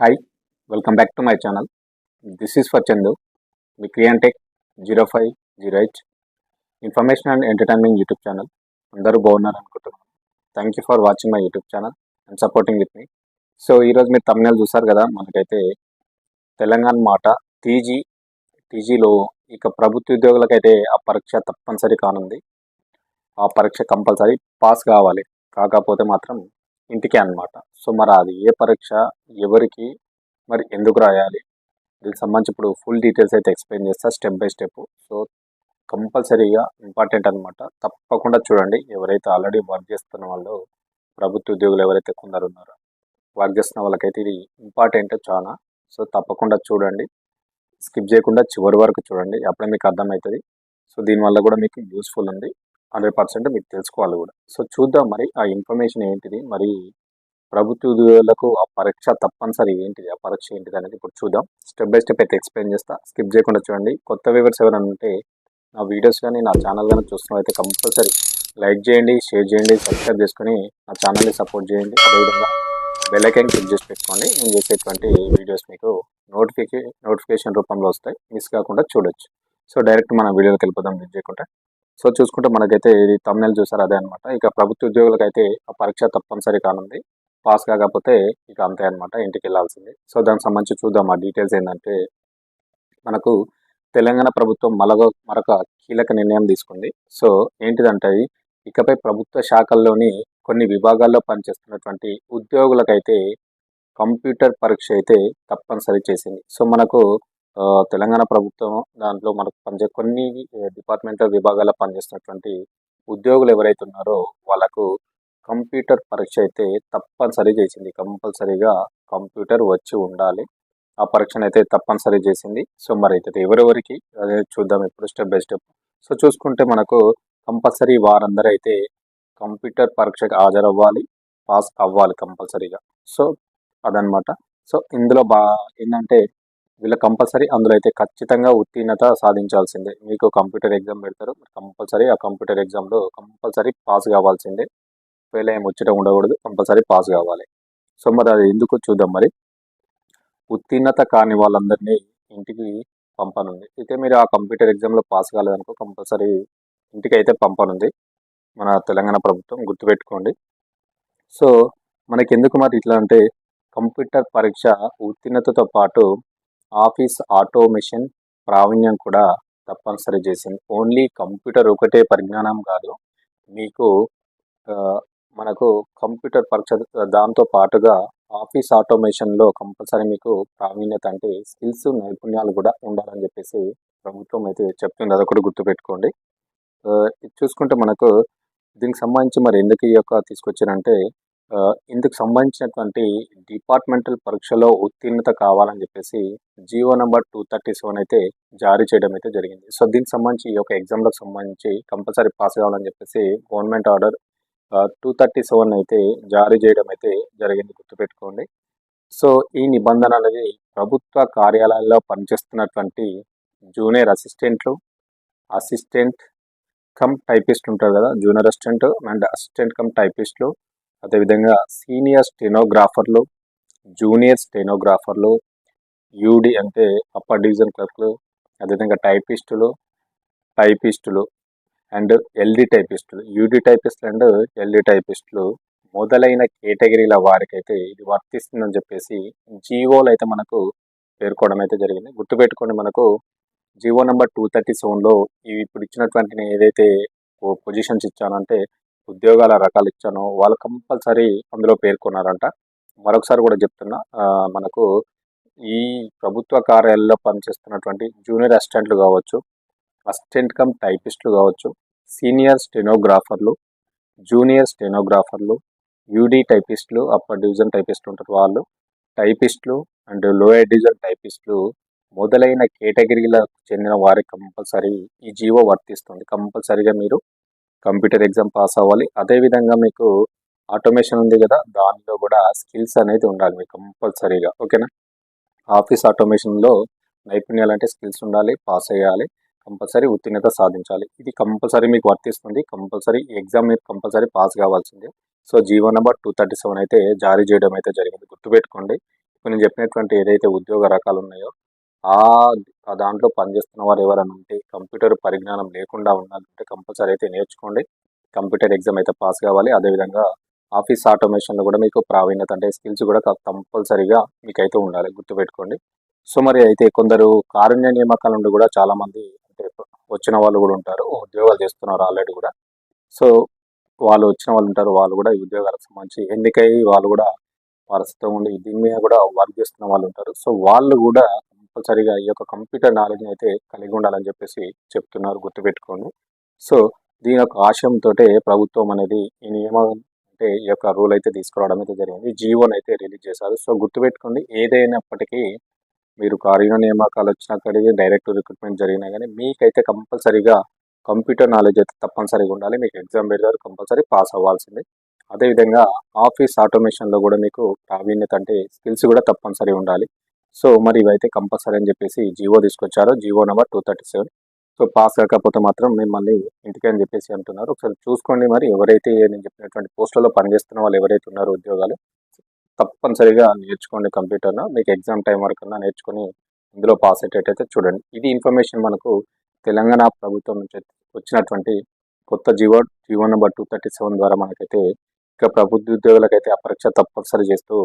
Hi welcome back to my channel this is for Chandu me క్రియాంటెక్ zero five zero eight information and entertainment YouTube channel అందరూ బాగున్నారు అనుకుంటున్నాను. Thank you for watching my YouTube channel and supporting with me so ఈరోజు మీరు తమిళనాడు చూసారు కదా మనకైతే తెలంగాణ మాట TG టీజీలో ఇక ప్రభుత్వ ఉద్యోగులకైతే ఆ పరీక్ష తప్పనిసరి కానుంది. ఆ పరీక్ష కంపల్సరీ పాస్ కావాలి. కాకపోతే మాత్రం ఇంటికే అన్నమాట. సో మరి అది ఏ పరీక్ష ఎవరికి మరి ఎందుకు రాయాలి? దీనికి సంబంధించి ఇప్పుడు ఫుల్ డీటెయిల్స్ అయితే ఎక్స్ప్లెయిన్ చేస్తా స్టెప్ బై స్టెప్. సో కంపల్సరీగా ఇంపార్టెంట్ అనమాట తప్పకుండా చూడండి ఎవరైతే ఆల్రెడీ వర్క్ చేస్తున్న వాళ్ళు ప్రభుత్వ ఉద్యోగులు ఎవరైతే కొందరు ఉన్నారో వర్క్ చేస్తున్న వాళ్ళకైతే ఇది ఇంపార్టెంట్ చాలా సో తప్పకుండా చూడండి. స్కిప్ చేయకుండా చివరి వరకు చూడండి. అప్పుడే మీకు అర్థమవుతుంది. సో దీనివల్ల కూడా మీకు యూస్ఫుల్ ఉంది. హండ్రెడ్ పర్సెంట్ మీకు తెలుసుకోవాలి కూడా. సో చూద్దాం మరి ఆ ఇన్ఫర్మేషన్ ఏంటిది మరి ప్రభుత్వ ఉద్యోగులకు ఆ పరీక్ష తప్పనిసరి ఏంటిది ఆ పరీక్ష ఏంటిది అనేది ఇప్పుడు చూద్దాం. స్టెప్ బై స్టెప్ అయితే ఎక్స్ప్లెయిన్ చేస్తా. స్కిప్ చేయకుండా చూడండి. కొత్త వ్యూవర్స్ ఎవరైనా ఉంటే నా వీడియోస్ కానీ నా ఛానల్ కానీ చూస్తున్న అయితే కంపల్సరీ లైక్ చేయండి షేర్ చేయండి సబ్స్క్రైబ్ చేసుకొని నా ఛానల్ని సపోర్ట్ చేయండి. అదేవిధంగా బెల్ క్లిక్ చేసి పెట్టుకోండి. నేను చేసేటువంటి వీడియోస్ మీకు నోటిఫికే నోటిఫికేషన్ రూపంలో వస్తాయి. మిస్ కాకుండా చూడొచ్చు. సో డైరెక్ట్ మన వీడియోకి వెళ్ళిపోదాం. మిస్ చేయకుండా సో చూసుకుంటే మనకైతే ఇది తమిళ చూసారు అదే అనమాట ఇక ప్రభుత్వ ఉద్యోగులకైతే ఆ పరీక్ష తప్పనిసరి కానుంది. పాస్ కాకపోతే ఇక అంతే అనమాట ఇంటికి వెళ్ళాల్సింది సో దానికి సంబంధించి చూద్దాం ఆ డీటెయిల్స్ ఏంటంటే మనకు తెలంగాణ ప్రభుత్వం మలగో మరొక కీలక నిర్ణయం తీసుకుంది. సో ఏంటిదంటే ఇకపై ప్రభుత్వ శాఖల్లోని కొన్ని విభాగాల్లో పనిచేస్తున్నటువంటి ఉద్యోగులకైతే కంప్యూటర్ పరీక్ష అయితే తప్పనిసరి చేసింది. సో మనకు తెలంగాణ ప్రభుత్వం దాంట్లో మనకు పనిచే కొన్ని డిపార్ట్మెంటల్ విభాగాల పనిచేస్తున్నటువంటి ఉద్యోగులు ఎవరైతే ఉన్నారో వాళ్ళకు కంప్యూటర్ పరీక్ష అయితే తప్పనిసరి చేసింది. కంపల్సరీగా కంప్యూటర్ వచ్చి ఉండాలి. ఆ పరీక్షను అయితే తప్పనిసరి చేసింది. సో మరి అయితే ఎవరెవరికి అదే చూద్దాం ఇప్పుడు స్టెప్ బై స్టెప్. సో చూసుకుంటే మనకు కంపల్సరీ వారందరూ అయితే కంప్యూటర్ పరీక్షకు హాజరవ్వాలి. పాస్ అవ్వాలి కంపల్సరీగా. సో అదనమాట. సో ఇందులో బా ఏంటంటే వీళ్ళ కంపల్సరీ అందులో అయితే ఖచ్చితంగా ఉత్తీర్ణత సాధించాల్సిందే. మీకు కంప్యూటర్ ఎగ్జామ్ పెడతారు కంపల్సరీ ఆ కంప్యూటర్ ఎగ్జామ్లో కంపల్సరీ పాస్ కావాల్సిందే. ఫెయిల్ అయ్యి ముచ్చట ఉండకూడదు కంపల్సరీ పాస్ కావాలి. సో మరి అది ఎందుకు చూద్దాం మరి? ఉత్తీర్ణత కాని వాళ్ళందరినీ ఇంటికి పంపనుంది. అయితే మీరు ఆ కంప్యూటర్ ఎగ్జామ్లో పాస్ కాలేదనుకో కంపల్సరీ ఇంటికి అయితే పంపనుంది. మన తెలంగాణ ప్రభుత్వం గుర్తుపెట్టుకోండి. సో మనకి ఎందుకు మరి ఇట్లా అంటే కంప్యూటర్ పరీక్ష ఉత్తీర్ణతతో పాటు ఆఫీస్ ఆటోమేషన్ ప్రావీణ్యం కూడా తప్పనిసరి చేసింది. ఓన్లీ కంప్యూటర్ ఒకటే పరిజ్ఞానం కాదు. మీకు మనకు కంప్యూటర్ పరీక్ష దాంతో పాటుగా ఆఫీస్ ఆటోమేషన్లో కంపల్సరీ మీకు ప్రావీణ్యత అంటే స్కిల్స్ నైపుణ్యాలు కూడా ఉండాలని చెప్పేసి ప్రభుత్వం అయితే చెప్తుంది. అదొకటి గుర్తుపెట్టుకోండి. ఇది చూసుకుంటే మనకు దీనికి సంబంధించి మరి ఎందుకు ఈ యొక్క తీసుకొచ్చారంటే ఇందుకు సంబంధించినటువంటి డిపార్ట్మెంటల్ పరీక్షలో ఉత్తీర్ణత కావాలని చెప్పేసి GO number two thirty seven అయితే జారీ చేయడం అయితే జరిగింది. సో దీనికి సంబంధించి ఈ యొక్క ఎగ్జామ్లకు సంబంధించి కంపల్సరీ పాస్ కావాలని చెప్పేసి government order two thirty seven అయితే జారీ చేయడం అయితే జరిగింది గుర్తుపెట్టుకోండి. సో ఈ నిబంధన అనేది ప్రభుత్వ కార్యాలయాల్లో పనిచేస్తున్నటువంటి జూనియర్ అసిస్టెంట్లు అసిస్టెంట్ కమ్ టైపిస్ట్ ఉంటారు కదా junior assistant and assistant cum టైపిస్ట్లు అదేవిధంగా సీనియర్ స్టెనోగ్రాఫర్లు జూనియర్ స్టెనోగ్రాఫర్లు యూడి అంటే అప్పర్ డివిజన్ క్లర్క్లు అదేవిధంగా టైపిస్టులు టైపిస్టులు అండ్ ఎల్డి టైపిస్టులు. యూడి టైపిస్టులు అండ్ ఎల్డి టైపిస్టులు మొదలైన కేటగిరీల వారికైతే ఇది వర్తిస్తుందని చెప్పేసి జీవోలు అయితే మనకు పేర్కోవడం అయితే జరిగింది. గుర్తుపెట్టుకోండి మనకు జీవో నెంబర్ టూ థర్టీ సెవెన్లో ఇవి ఇప్పుడు ఇచ్చినటువంటి నేను ఏదైతే పొజిషన్స్ ఇచ్చానో అంటే ఉద్యోగాల రకాలు ఇచ్చానో వాళ్ళు కంపల్సరీ అందులో పేర్కొన్నారంట. మరొకసారి కూడా చెప్తున్నా మనకు ఈ ప్రభుత్వ కార్యాలయంలో పనిచేస్తున్నటువంటి జూనియర్ అసిస్టెంట్లు కావచ్చు అసిస్టెంట్ కమ్ టైపిస్టులు కావచ్చు సీనియర్ స్టెనోగ్రాఫర్లు జూనియర్ స్టెనోగ్రాఫర్లు యూడి టైపిస్టులు అప్పర్ డివిజన్ టైపిస్టులు ఉంటారు వాళ్ళు. టైపిస్టులు అండ్ లోయర్ డివిజన్ టైపిస్టులు మొదలైన కేటగిరీలకు చెందిన వారికి కంపల్సరీ ఈ జీవో వర్తిస్తుంది. కంపల్సరీగా మీరు కంప్యూటర్ ఎగ్జామ్ పాస్ అవ్వాలి. అదేవిధంగా మీకు ఆటోమేషన్ ఉంది కదా దానిలో కూడా స్కిల్స్ అనేది ఉండాలి మీకు కంపల్సరీగా. ఓకేనా? ఆఫీస్ ఆటోమేషన్లో నైపుణ్యాలు అంటే స్కిల్స్ ఉండాలి పాస్ అయ్యాలి కంపల్సరీ ఉత్తీర్ణత సాధించాలి. ఇది కంపల్సరీ మీకు వర్తిస్తుంది కంపల్సరీ ఎగ్జామ్ మీరు కంపల్సరీ పాస్ కావాల్సిందే. So GO number two thirty seven అయితే జారీ చేయడం అయితే జరిగింది. గుర్తుపెట్టుకోండి. ఇప్పుడు నేను చెప్పినటువంటి ఏదైతే ఉద్యోగ రకాలు ఉన్నాయో ఆ దాంట్లో పనిచేస్తున్న వారు ఎవరైనా ఉంటే కంప్యూటర్ పరిజ్ఞానం లేకుండా ఉండాలంటే కంపల్సరీ అయితే నేర్చుకోండి. కంప్యూటర్ ఎగ్జామ్ అయితే పాస్ కావాలి. అదేవిధంగా ఆఫీస్ ఆటోమేషన్లో కూడా మీకు ప్రావీణ్యత అంటే స్కిల్స్ కూడా కంపల్సరీగా మీకైతే ఉండాలి. గుర్తుపెట్టుకోండి. సో మరి అయితే కొందరు కారుణ్య నియామకాల నుండి కూడా చాలామంది అంటే వచ్చిన వాళ్ళు కూడా ఉంటారు. ఉద్యోగాలు చేస్తున్నారు ఆల్రెడీ కూడా. సో వాళ్ళు వచ్చిన వాళ్ళు ఉంటారు. వాళ్ళు కూడా ఈ ఉద్యోగాలకు సంబంధించి ఎన్నికై వాళ్ళు కూడా ప్రస్తుతం ఉండి దీని మీద కూడా వర్క్ చేస్తున్న వాళ్ళు ఉంటారు. సో వాళ్ళు కూడా కంపల్సరీగా ఈ యొక్క కంప్యూటర్ నాలెడ్జ్ అయితే కలిగి ఉండాలని చెప్పేసి చెప్తున్నారు గుర్తుపెట్టుకోండి. సో దీని యొక్క ఆశయంతో ప్రభుత్వం అనేది ఈ నియమం అంటే ఈ యొక్క రూల్ అయితే తీసుకురావడం అయితే జరిగింది. జీవోని అయితే రిలీజ్ చేశారు. సో గుర్తుపెట్టుకోండి ఏదైనప్పటికీ మీరు కార్య నియామకాలు వచ్చినక్కడికి డైరెక్ట్ రిక్రూట్మెంట్ జరిగినా కానీ మీకైతే కంపల్సరీగా కంప్యూటర్ నాలెడ్జ్ అయితే తప్పనిసరిగా ఉండాలి. మీకు ఎగ్జామ్ పెడతారు కంపల్సరీ పాస్ అవ్వాల్సిందే. అదేవిధంగా ఆఫీస్ ఆటోమేషన్లో కూడా మీకు ప్రావీణ్యత అంటే స్కిల్స్ కూడా తప్పనిసరి ఉండాలి. సో మరి ఇవైతే కంపల్సరీ అని చెప్పేసి జివో తీసుకొచ్చారు. GO number two thirty seven. So pass కాకపోతే మాత్రం మిమ్మల్ని ఇంటికి అని చెప్పేసి అంటున్నారు. ఒకసారి చూసుకోండి మరి ఎవరైతే నేను చెప్పినటువంటి పోస్టులలో పనిచేస్తున్న వాళ్ళు ఎవరైతే ఉన్నారో ఉద్యోగాలు తప్పనిసరిగా నేర్చుకోండి కంప్యూటర్ను మీకు ఎగ్జామ్ టైం వరకు నేర్చుకుని ఇందులో పాస్ అయ్యేటట్టయితే చూడండి. ఇది ఇన్ఫర్మేషన్ మనకు తెలంగాణ ప్రభుత్వం నుంచి వచ్చినటువంటి కొత్త GO GO number two thirty seven ద్వారా మనకైతే ఇక ప్రభుత్వ ఉద్యోగులకైతే అపరీక్ష తప్పనిసరి చేస్తూ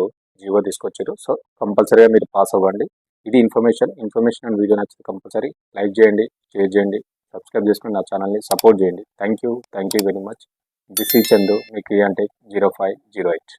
జీవో తీసుకొచ్చారు. సో కంపల్సరీగా మీరు పాస్ అవ్వండి. ఇది ఇన్ఫర్మేషన్. ఇన్ఫర్మేషన్ అండ్ వీడియో నచ్చితే కంపల్సరీ లైక్ చేయండి షేర్ చేయండి సబ్స్క్రైబ్ చేసుకుని నా ఛానల్ని సపోర్ట్ చేయండి. Thank you thank you very much. This ఈ చందు మీ క్రియాంటెక్ జీరో ఫైవ్ జీరో ఎయిట్.